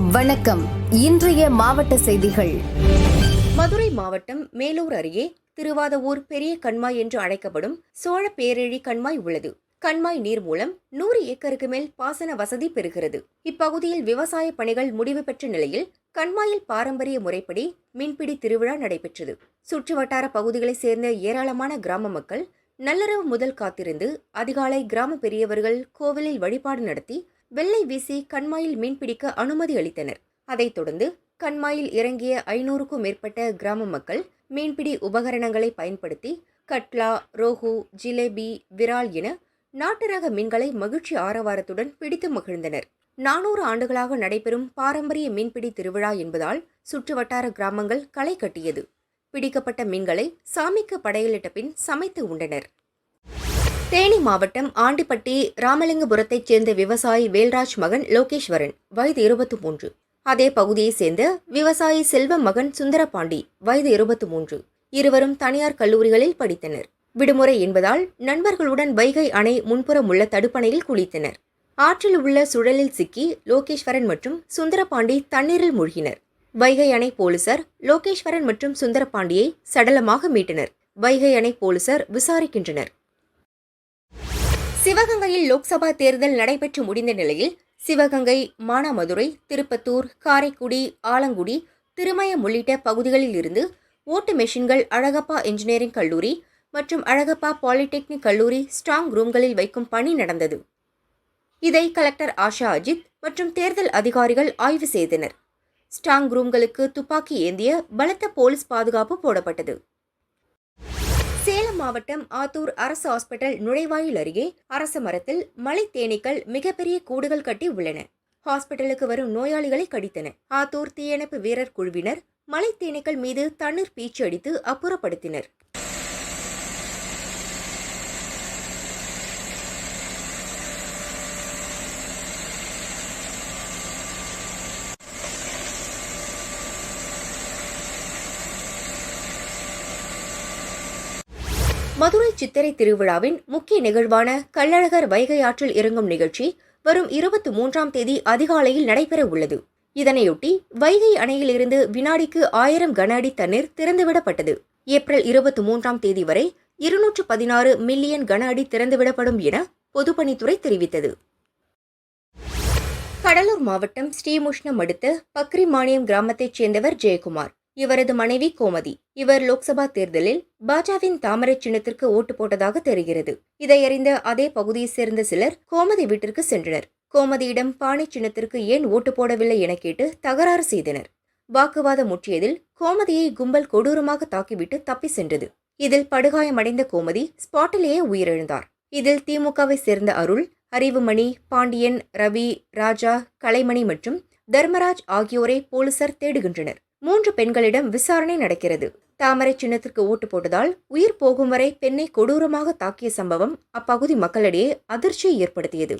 வணக்கம். இன்றைய மாவட்ட செய்திகள். மதுரை மாவட்டம் மேலூர் அருகே திருவாதவூர் பெரிய கண்மாய் என்று அழைக்கப்படும் சோழ பேரழி கண்மாய் உள்ளது. கண்மாய் நீர் மூலம் நூறு ஏக்கருக்கு மேல் பாசன வசதி பெறுகிறது. இப்பகுதியில் விவசாய பணிகள் முடிவு பெற்ற நிலையில் கண்மாயில் பாரம்பரிய முறைப்படி மீன்பிடி திருவிழா நடைபெற்றது. சுற்றுவட்டார பகுதிகளைச் சேர்ந்த ஏராளமான கிராம மக்கள் நள்ளிரவு முதல் காத்திருந்து அதிகாலை கிராம பெரியவர்கள் கோவிலில் வழிபாடு நடத்தி வெள்ளை வீசி கண்மாயில் மீன்பிடிக்க அனுமதி அளித்தனர். அதைத் தொடர்ந்து கண்மாயில் இறங்கிய ஐநூறுக்கும் மேற்பட்ட கிராம மக்கள் மீன்பிடி உபகரணங்களை பயன்படுத்தி கட்லா ரோஹு ஜிலேபி விரால் என நாட்டு ரக மீன்களை மகிழ்ச்சி ஆரவாரத்துடன் பிடித்து மகிழ்ந்தனர். நானூறு ஆண்டுகளாக நடைபெறும் பாரம்பரிய மீன்பிடி திருவிழா என்பதால் சுற்றுவட்டார கிராமங்கள் களை கட்டியது. பிடிக்கப்பட்ட மீன்களை சாமிக்கு படையலிட்ட பின் சமைத்து உண்டனர். தேனி மாவட்டம் ஆண்டிப்பட்டி ராமலிங்கபுரத்தைச் சேர்ந்த விவசாயி வேல்ராஜ் மகன் லோகேஸ்வரன் வயது இருபத்தி மூன்று அதே பகுதியைச் சேர்ந்த விவசாயி செல்வ மகன் சுந்தரபாண்டி வயது இருபத்தி மூன்று இருவரும் தனியார் கல்லூரிகளில் படித்தனர். விடுமுறை என்பதால் நண்பர்களுடன் வைகை அணை முன்புறம் உள்ள தடுப்பணையில் குளித்தனர். ஆற்றில் உள்ள சுழலில் சிக்கி லோகேஸ்வரன் மற்றும் சுந்தரபாண்டி தண்ணீரில் மூழ்கினர். வைகை அணை போலீசார் லோகேஸ்வரன் மற்றும் சுந்தரபாண்டியை சடலமாக மீட்டனர். வைகை அணை போலீசார் விசாரிக்கின்றனர். சிவகங்கையில் லோக்சபா தேர்தல் நடைபெற்று முடிந்த நிலையில் சிவகங்கை மானாமதுரை திருப்பத்தூர் காரைக்குடி ஆலங்குடி திருமயம் உள்ளிட்ட பகுதிகளில் இருந்து ஓட்டு மெஷின்கள் அழகப்பா இன்ஜினியரிங் கல்லூரி மற்றும் அழகப்பா பாலிடெக்னிக் கல்லூரி ஸ்ட்ராங் ரூம்களில் வைக்கும் பணி நடந்தது. இதை கலெக்டர் ஆஷா அஜித் மற்றும் தேர்தல் அதிகாரிகள் ஆய்வு செய்தனர். ஸ்ட்ராங் ரூம்களுக்கு துப்பாக்கி ஏந்திய பலத்த போலீஸ் பாதுகாப்பு போடப்பட்டது. சேலம் மாவட்டம் ஆத்தூர் அரசு ஹாஸ்பிட்டல் நுழைவாயில் அருகே அரச மரத்தில் மலை தேனீக்கள் மிகப்பெரிய கூடுகள் கட்டி உள்ளன. ஹாஸ்பிட்டலுக்கு வரும் நோயாளிகளை கடித்தன. ஆத்தூர் தீயணைப்பு வீரர் குழுவினர் மலை தேனீக்கள் மீது தண்ணீர் பீச்சு அடித்து அப்புறப்படுத்தினர். மதுரை சித்திரை திருவிழாவின் முக்கிய நிகழ்வான கள்ளழகர் வைகை ஆற்றில் இறங்கும் நிகழ்ச்சி வரும் இருபத்தி மூன்றாம் தேதி அதிகாலையில் நடைபெற உள்ளது. இதனையொட்டி வைகை அணையிலிருந்து வினாடிக்கு ஆயிரம் கன அடி தண்ணீர் திறந்துவிடப்பட்டது. ஏப்ரல் இருபத்தி மூன்றாம் தேதி வரை இருநூற்று பதினாறு மில்லியன் கன அடி திறந்துவிடப்படும் என பொதுப்பணித்துறை தெரிவித்தது. கடலூர் மாவட்டம் ஸ்ரீமுஷ்ணம் அடுத்த பக்ரிமானியம் கிராமத்தைச் சேர்ந்தவர் ஜெயக்குமார். இவரது மனைவி கோமதி. இவர் லோக்சபா தேர்தலில் பாஜவின் தாமரை சின்னத்திற்கு ஓட்டு போட்டதாக தெரிகிறது. இதையறிந்த அதே பகுதியைச் சேர்ந்த சிலர் கோமதி வீட்டிற்கு சென்றனர். கோமதியிடம் பானை சின்னத்திற்கு ஏன் ஓட்டு போடவில்லை என கேட்டு தகராறு செய்தனர். வாக்குவாதம் முற்றியதில் கோமதியை கும்பல் கொடூரமாக தாக்கிவிட்டு தப்பி சென்றது. இதில் படுகாயமடைந்த கோமதி ஸ்பாட்டிலேயே உயிரிழந்தார். இதில் திமுகவை சேர்ந்த அருள் அறிவுமணி பாண்டியன் ரவி ராஜா கலைமணி மற்றும் தர்மராஜ் ஆகியோரை போலீசார் தேடுகின்றனர். மூன்று பெண்களிடம் விசாரணை நடக்கிறது. தாமரை சின்னத்திற்கு ஓட்டு போட்டதால் உயிர் போகும் வரை பெண்ணை கொடூரமாக தாக்கிய சம்பவம் அப்பகுதி மக்களிடையே அதிர்ச்சியை ஏற்படுத்தியது.